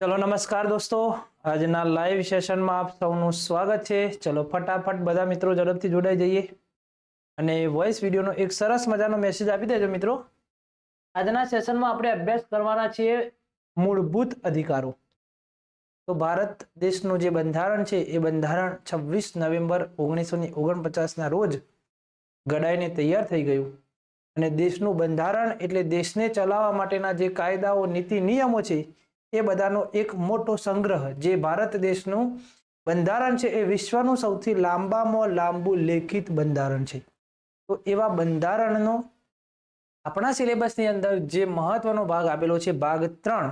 ચલો નમસ્કાર દોસ્તો. આજના લાઈવ સેશનમાં આપ સૌનું સ્વાગત છે. ચલો ફટાફટ બધા મિત્રો ઝડપથી જોડાઈ જઈએ. અને વોઇસ વિડીયોનો એક સરસ મજાનો મેસેજ આપી દેજો મિત્રો. આજના સેશનમાં આપણે અભ્યાસ કરવાના છીએ મૂળભૂત અધિકારો. તો ભારત દેશનું જે બંધારણ છે, એ બંધારણ છવ્વીસ નવેમ્બર ઓગણીસો ને ઓગણપચાસના રોજ ઘડાઈને તૈયાર થઈ ગયું. અને દેશનું બંધારણ એટલે દેશને ચલાવવા માટેના જે કાયદાઓ, નીતિ, નિયમો છે એ બધાનો એક મોટો સંગ્રહ જે ભારત દેશનું બંધારણ છે એ વિશ્વનું સૌથી લાંબામાં લાંબુ લેખિત બંધારણ છે. તો એવા બંધારણનો આપણા સિલેબસની અંદર જે મહત્વનો ભાગ આપેલો છે ભાગ ત્રણ,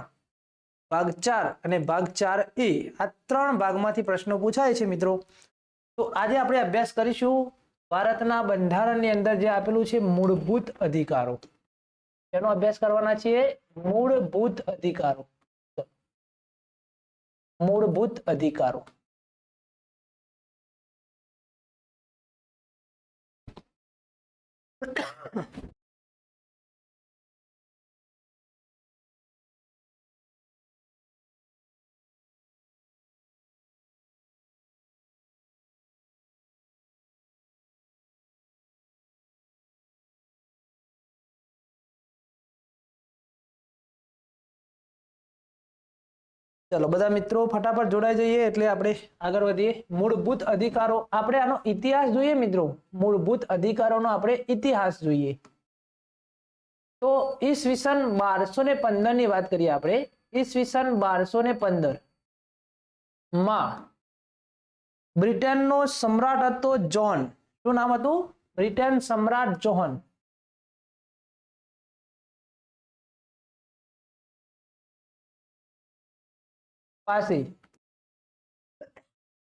ભાગ ચાર અને ભાગ ચાર એ, આ ત્રણ ભાગમાંથી પ્રશ્નો પૂછાય છે મિત્રો. તો આજે આપણે અભ્યાસ કરીશું ભારતના બંધારણની અંદર જે આપેલું છે મૂળભૂત અધિકારો. એનો અભ્યાસ કરવાના છીએ મૂળભૂત અધિકારો. મૂળભૂત અધિકારો. ચલો, બધા મિત્રો ફટાફટ જોડાઈ જઈએ એટલે આપણે આગળ વધીએ. મૂળભૂત અધિકારો, આપણે આનો ઇતિહાસ જોઈએ મિત્રો? મૂળભૂત અધિકારોનો આપણે ઇતિહાસ જોઈએ. તો ઈસવીસન બારસો ને પંદરની વાત કરીએ આપણે. ઈસવીસન બારસો ને પંદરમાં બ્રિટનનો સમ્રાટ હતો જોન શું નામ હતું? બ્રિટન સમ્રાટ જોહન. પાસે.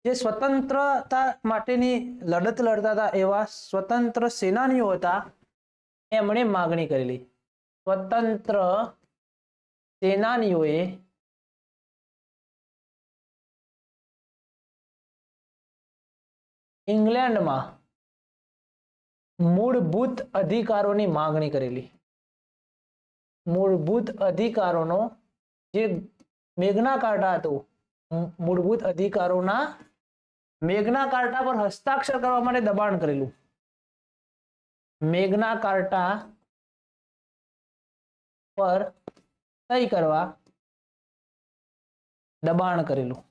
જે સ્વતંત્રતા માટેની લડત લડતા હતા એવા સ્વતંત્ર સેનાનીઓ હતા, એમણે માગણી કરેલી. સ્વતંત્ર સેનાનીઓએ ઇંગ્લેન્ડમાં મૂળભૂત અધિકારોની માગણી કરેલી. મૂળભૂત અધિકારોનો જે મેઘના કાર્ટા હતું. મૂળભૂત અધિકારોના મેઘના કાર્ટા પર હસ્તાક્ષર કરવા માટે દબાણ કરેલું. મેઘના કાર્ટા પર સહી કરવા દબાણ કરેલું.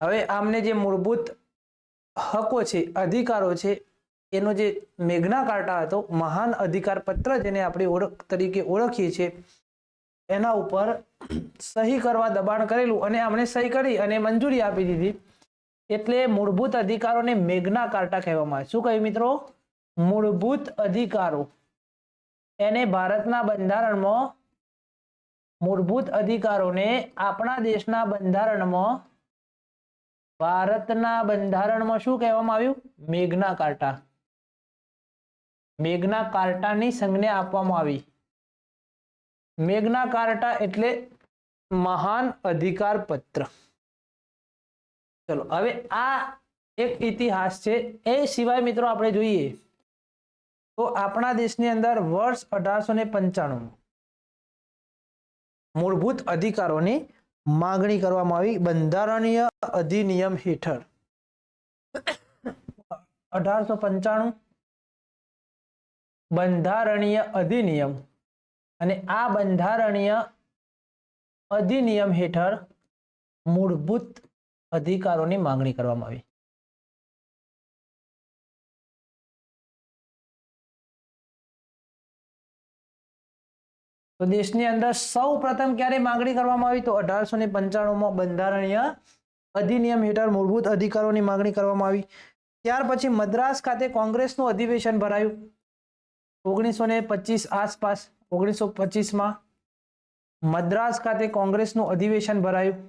હવે આમને જે મૂળભૂત હકો છે, અધિકારો છે, એનો જે મેઘના કાર્ટા હતો, મહાન અધિકાર પત્ર જેને આપણે ઓળખ તરીકે ઓળખીએ છીએ, એના ઉપર સહી કરવા દબાણ કરેલું અને એમણે સહી કરી અને મંજૂરી આપી દીધી. એટલે મૂળભૂત અધિકારોને મેઘના કાર્ટા કહેવામાં આવે. શું કહ્યું મિત્રો? મૂળભૂત અધિકારો. એને ભારતના બંધારણમાં મૂળભૂત અધિકારોને આપણા દેશના બંધારણમાં ભારતના બંધારણમાં શું કહેવામાં આવ્યું? મેઘના કાર્ટા મેઘના કાર્ટાની સંજ્ઞા આપવામાં આવી. મેઘના કાર્ટા એટલે મહાન અધિકાર પત્ર ચલો, હવે આ એક ઇતિહાસ છે. એ સિવાય મિત્રો આપણે જોઈએ તો આપણા દેશની અંદર વર્ષ અઢારસો ને પંચાણું મૂળભૂત અધિકારોની માગણી કરવામાં આવી બંધારણીય અધિનિયમ હેઠળ. અઢારસો પંચાણું બંધારણીય અધિનિયમ અને આ બંધારણીય અધિનિયમ હેઠળ મૂળભૂત અધિકારોની માંગણી કરવામાં આવી. તો દેશની અંદર સૌ પ્રથમ ક્યારે માંગણી કરવામાં આવી? તો અઢારસો ને પંચાણુંમાં બંધારણીય અધિનિયમ હેઠળ મૂળભૂત અધિકારોની માંગણી કરવામાં આવી. ત્યાર પછી મદ્રાસ ખાતે કોંગ્રેસનું અધિવેશન ભરાયું. ઓગણીસો ને પચીસ આસપાસ, ઓગણીસો પચીસમાં મદ્રાસ ખાતે કોંગ્રેસનું અધિવેશન ભરાયું.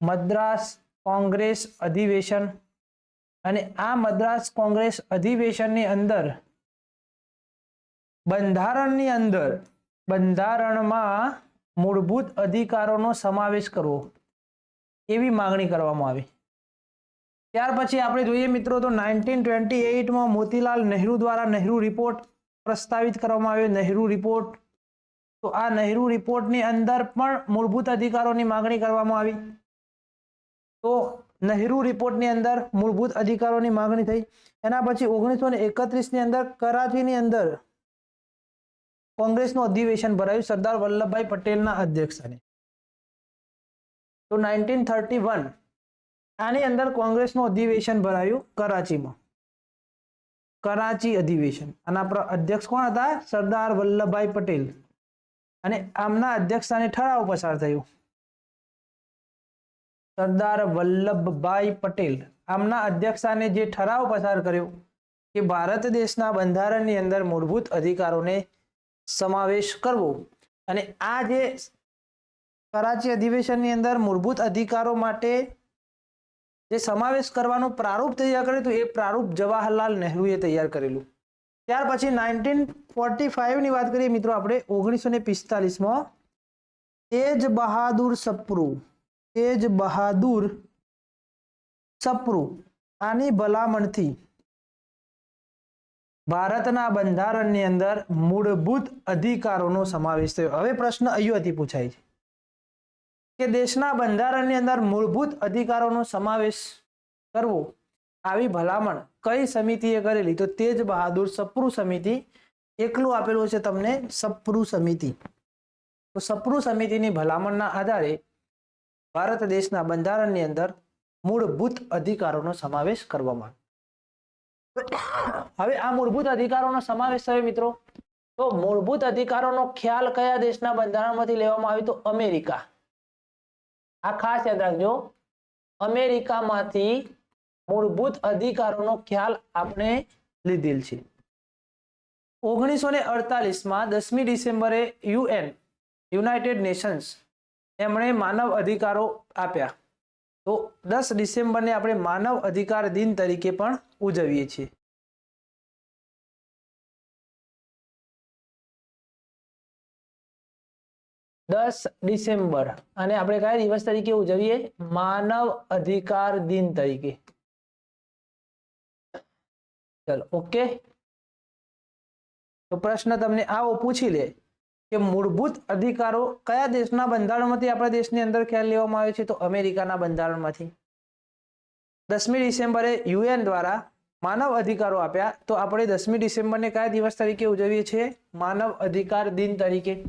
મદ્રાસ કોંગ્રેસ અધિવેશન અને આ મદ્રાસ કોંગ્રેસ અધિવેશનની અંદર બંધારણની અંદર બંધારણમાં મૂળભૂત અધિકારોનો સમાવેશ કરવો. એવી માંગણી કરવામાં આવી. ત્યાર પછી આપણે જોઈએ મિત્રો તો નાઇન્ટીન ટ્વેન્ટી એઇટમાં મોતીલાલ નહેરુ દ્વારા નહેરુ રિપોર્ટ પ્રસ્તાવિત કરવામાં આવ્યો. નહેરુ રિપોર્ટ. તો આ નહેરુ રિપોર્ટની અંદર પણ મૂળભૂત અધિકારોની માગણી કરવામાં આવી. તો નહેરુ રિપોર્ટની અંદર મૂળભૂત અધિકારોની માગણી થઈ. એના પછી ઓગણીસો ને એકત્રીસની અંદર કરાચીની અંદર કોંગ્રેસનું અધિવેશન ભરાયું સરદાર વલ્લભભાઈ પટેલના અધ્યક્ષસ્થાને. તો નાઇન્ટીન થર્ટી વન આની અંદર કોંગ્રેસનું અધિવેશન ભરાયું કરાચીમાં. કરાચી અધિવેશન. આના અધ્યક્ષ કોણ હતા? સરદાર વલ્લભભાઈ પટેલ. અને આમના અધ્યક્ષસ્થાને ઠરાવ પસાર થયો. સરદાર વલ્લભભાઈ પટેલ. આમના અધ્યક્ષસ્થાને જે ઠરાવ પસાર કર્યો કે ભારત દેશના બંધારણની અંદર મૂળભૂત અધિકારોને સમાવેશ કરવો. અને આ જે કરાચી અધિવેશનની અંદર મૂળભૂત અધિકારો માટે જે સમાવેશ કરવાનું પ્રારૂપ તૈયાર કર્યું હતું, એ પ્રારૂપ જવાહરલાલ નહેરુએ તૈયાર કરેલું. ત્યાર પછી નાઇન્ટીન ફોર્ટી ફાઈવની વાત કરીએ મિત્રો આપણે ઓગણીસો ને પિસ્તાલીસમાં તેજ બહાદુર સપ્રુ, તેજ બહાદુર સપ્રુ, આની ભલામણથી ભારતના બંધારણની અંદર મૂળભૂત અધિકારોનો સમાવેશ થયો. હવે પ્રશ્ન અહીંયાથી પૂછાય છે કે દેશના બંધારણની અંદર મૂળભૂત અધિકારોનો સમાવેશ કરવો આવી ભલામણ કઈ સમિતિએ કરેલી? તો તેજ બહાદુર સપ્રુ સમિતિ એકલું આપેલું છે તમને સપ્રુ સમિતિ. તો સપ્રુ સમિતિની ભલામણના આધારે ભારત દેશના બંધારણની અંદર મૂળભૂત અધિકારોનો સમાવેશ કરવામાં. હવે આ મૂળભૂત અધિકારોનો સમાવેશ થયો મિત્રો. તો મૂળભૂત અધિકારોનો ખ્યાલ કયા દેશના બંધારણમાંથી લેવામાં આવ્યો તો અમેરિકા. આ ખાસ યાદ રાખજો. અમેરિકામાંથી મૂળભૂત અધિકારોનો ખ્યાલ આપણે લીધેલ છે. ઓગણીસો ને અડતાલીસમાં દસમી ડિસેમ્બરે યુએન, યુનાઇટેડ નેશન્સ, એમણે માનવ અધિકારો આપ્યા. તો દસ ડિસેમ્બરને આપણે માનવ અધિકાર દિન તરીકે પણ ઉજવીએ છીએ. દસ ડિસેમ્બર અને આપણે કયા દિવસ તરીકે ઉજવીએ? માનવ અધિકાર દિન તરીકે. ચલો, ઓકે? તો પ્રશ્ન તમને આવો પૂછી લે. કે મૂળભૂત અધિકારો કયા દેશના બંધારણમાંથી આપણા દેશની અંદર ખ્યાલ લેવામાં આવે છે? તો અમેરિકાના બંધારણમાંથી. દસમી ડિસેમ્બરે યુએન દ્વારા માનવ અધિકારો આપ્યા. તો આપણે દસમી ડિસેમ્બરને કયા દિવસ તરીકે ઉજવીએ છીએ? માનવ અધિકાર દિન તરીકે.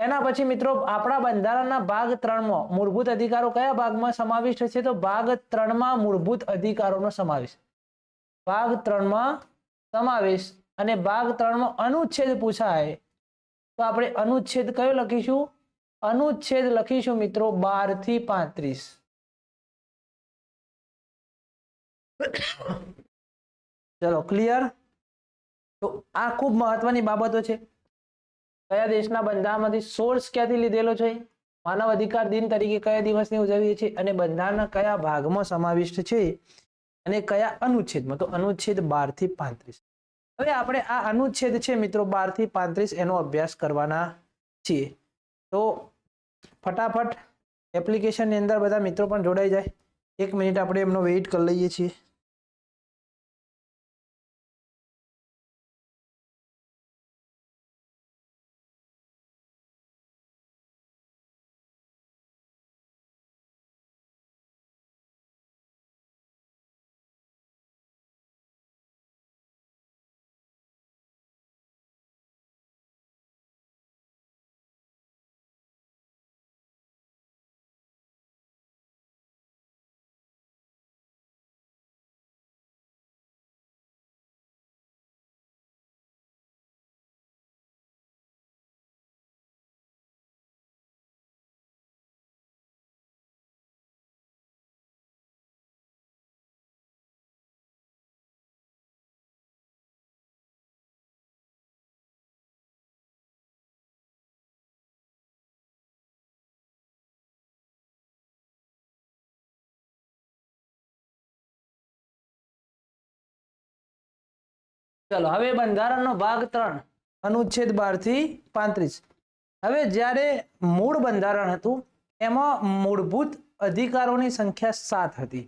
એના પછી મિત્રો, આપણા બંધારણના ભાગ ત્રણમાં મૂળભૂત અધિકારો કયા ભાગમાં સમાવિષ્ટ છે? તો ભાગ ત્રણમાં મૂળભૂત અધિકારોનો સમાવેશ. ભાગ ત્રણમાં સમાવેશ અને ભાગ ત્રણમાં અનુચ્છેદ પૂછાય. તો આપણે અનુચ્છેદ કયો લખીશું? અનુચ્છેદ લખીશું મિત્રો બારથી પાંત્રીસ. ચલો ક્લિયર તો આ ખૂબ મહત્વની બાબતો છે. કયા દેશના બંધારણમાંથી સોર્સ ક્યાંથી લીધેલો છે? માનવ અધિકાર દિન તરીકે કયા દિવસની ઉજવીએ છીએ? અને બંધારણના કયા ભાગમાં સમાવિષ્ટ છે? અને કયા અનુચ્છેદમાં? તો અનુચ્છેદ બારથી પાંત્રીસ. હવે આપણે આ અનુચ્છેદ છે મિત્રો બારથી પાંત્રીસ એનો અભ્યાસ કરવાના છીએ. તો ફટાફટ એપ્લિકેશનની અંદર બધા મિત્રો પણ જોડાઈ જાય. એક મિનિટ આપણે એમનો વેઇટ કરી લઈએ છીએ. ચલો, હવે બંધારણનો ભાગ ત્રણ, અનુચ્છેદ બારથી પાંત્રીસ. હવે જ્યારે મૂળ બંધારણ હતું, એમાં મૂળભૂત અધિકારોની સંખ્યા સાત હતી.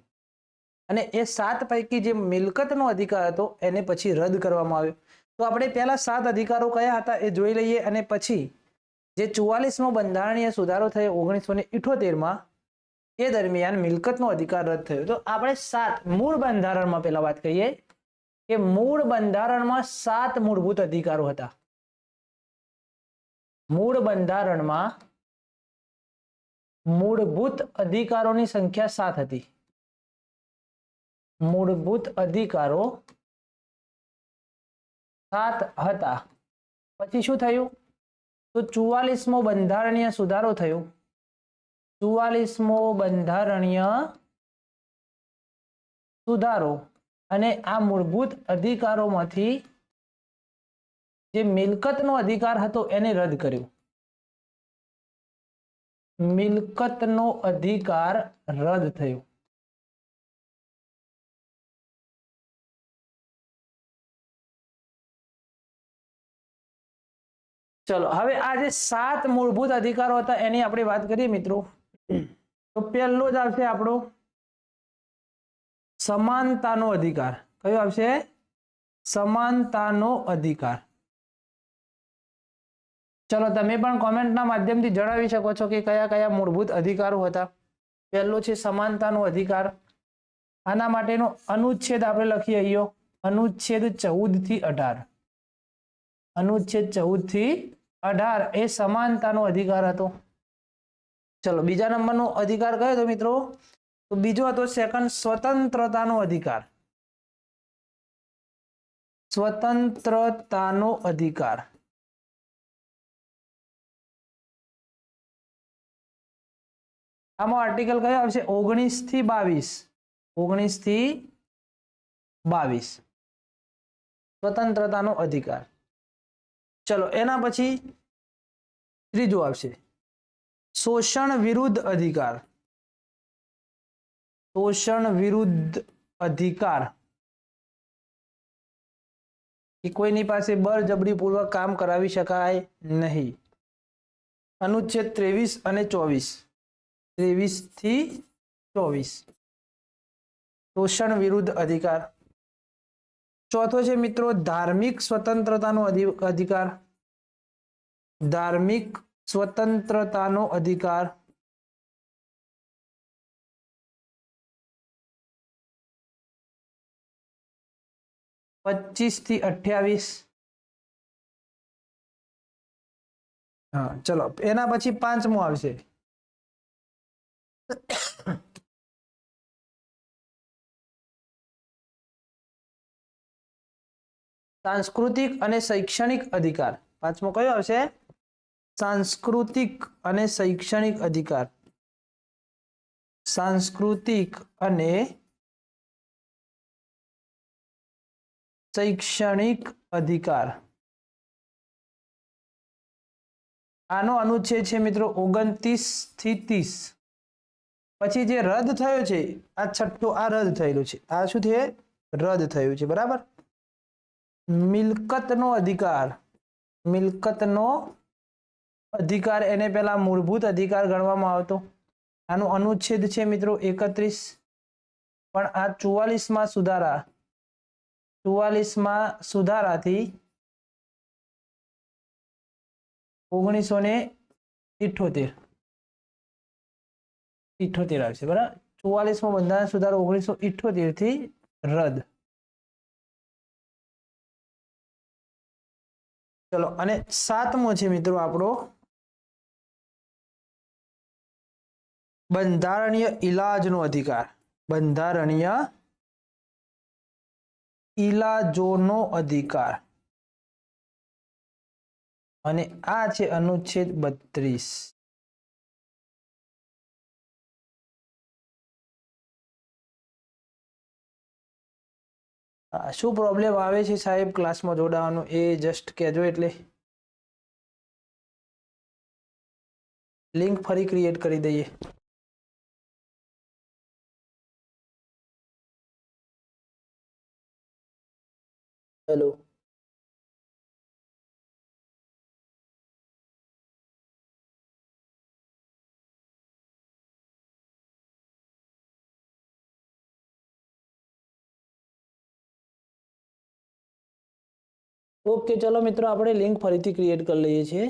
અને એ સાત પૈકી જે મિલકતનો અધિકાર હતો, એને પછી રદ કરવામાં આવ્યો. તો આપણે પહેલા સાત અધિકારો કયા હતા એ જોઈ લઈએ અને પછી જે ચુવાલીસમો બંધારણીય સુધારો થયો ઓગણીસો ને ઇઠોતેરમાં, એ દરમિયાન મિલકતનો અધિકાર રદ થયો. તો આપણે સાત મૂળ બંધારણમાં પહેલા વાત કરીએ. કે મૂળ બંધારણમાં સાત મૂળભૂત અધિકારો હતા. મૂળ બંધારણમાં મૂળભૂત અધિકારોની સંખ્યા સાત હતી. મૂળભૂત અધિકારો સાત હતા. પછી શું થયું? તો ચુવાલીસમો બંધારણીય સુધારો થયો. ચુવાલીસમો બંધારણીય સુધારો અને આ મૂળભૂત અધિકારોમાંથી જે મિલકતનો અધિકાર હતો એને રદ કર્યો. મિલકતનો અધિકાર રદ થયો. ચલો, હવે આ જે સાત મૂળભૂત અધિકારો હતા એની આપણે વાત કરીએ મિત્રો. તો પહેલો જ આવશે આપણો સમાનતાનો અધિકાર. કયો આવશે? સમાનતાનો અધિકાર. ચલો, તમે પણ કોમેન્ટના માધ્યમથી જણાવી શકો છો કે કયા કયા મૂળભૂત અધિકારો હતા. પહેલો છે સમાનતાનો અધિકાર. આના માટેનો અનુચ્છેદ આપણે લખીએ અહીંયા. અનુચ્છેદ ચૌદથી અઢાર. અનુચ્છેદ ચૌદથી અઢાર એ સમાનતાનો અધિકાર હતો. ચલો, બીજા નંબરનો અધિકાર કયો હતો મિત્રો? તો બીજો હતો સેકન્ડ સ્વતંત્રતાનો અધિકાર. સ્વતંત્રતાનો અધિકાર. આમાં આર્ટિકલ કયો આવશે? ઓગણીસથી બાવીસ. ઓગણીસથી બાવીસ. સ્વતંત્રતાનો અધિકાર. ચલો, એના પછી ત્રીજું આવશે. શોષણ વિરુદ્ધ અધિકાર. શોષણ વિરુદ્ધ અધિકાર. કે કોઈની પાસે બળજબરીપૂર્વક કામ કરાવી શકાય નહીં. અનુચ્છેદ ત્રેવીસ અને ચોવીસ. ત્રેવીસથી ચોવીસ. શોષણ વિરુદ્ધ અધિકાર. ચોથો છે મિત્રો, ધાર્મિક સ્વતંત્રતાનો અધિકાર. ધાર્મિક સ્વતંત્રતાનો અધિકાર. પચીસથી અઠ્યાવીસ. હા, ચલો, એના પછી પાંચમો આવશે. સાંસ્કૃતિક અને શૈક્ષણિક અધિકાર. પાંચમો કયો આવશે? સાંસ્કૃતિક અને શૈક્ષણિક અધિકાર. સાંસ્કૃતિક અને શૈક્ષણિક અધિકાર. આનો અનુચ્છેદ છે મિત્રો ઓગણત્રીસથી ત્રીસ. પછી જે રદ થયો છે, આ છઠ્ઠો આ રદ થયેલું છે. આ શું છે? રદ થયું છે, બરાબર? મિલકતનો અધિકાર. મિલકતનો અધિકાર, એને પહેલા મૂળભૂત અધિકાર ગણવામાં આવતો. આનો અનુચ્છેદ છે મિત્રો એકત્રીસ. પણ આ ચુવાલીસમાં સુધારા. ચુવાલીસમાં સુધારાથી ઓગણીસો ને ઇઠોતેર ઇઠોતેર આવશે બરાબર? ચુવાલીસમાં બંધારણ સુધારો ઓગણીસો ઇઠોતેરથી રદ. ચલો, અને સાતમો છે મિત્રો આપણો બંધારણીય ઇલાજનો અધિકાર. બંધારણીય ઇલાજોનો અધિકાર. અને આ છે અનુચ્છેદ બત્રીસ. શું પ્રોબ્લેમ આવે છે સાહેબ ક્લાસમાં જોડાવાનું? એ જસ્ટ કહેજો એટલે. લિંક ફરી ક્રિએટ કરી દઈએ. હેલો ઓકે ચલો મિત્રો આપણે લિંક ફરીથી ક્રિએટ કરી લઈએ છીએ.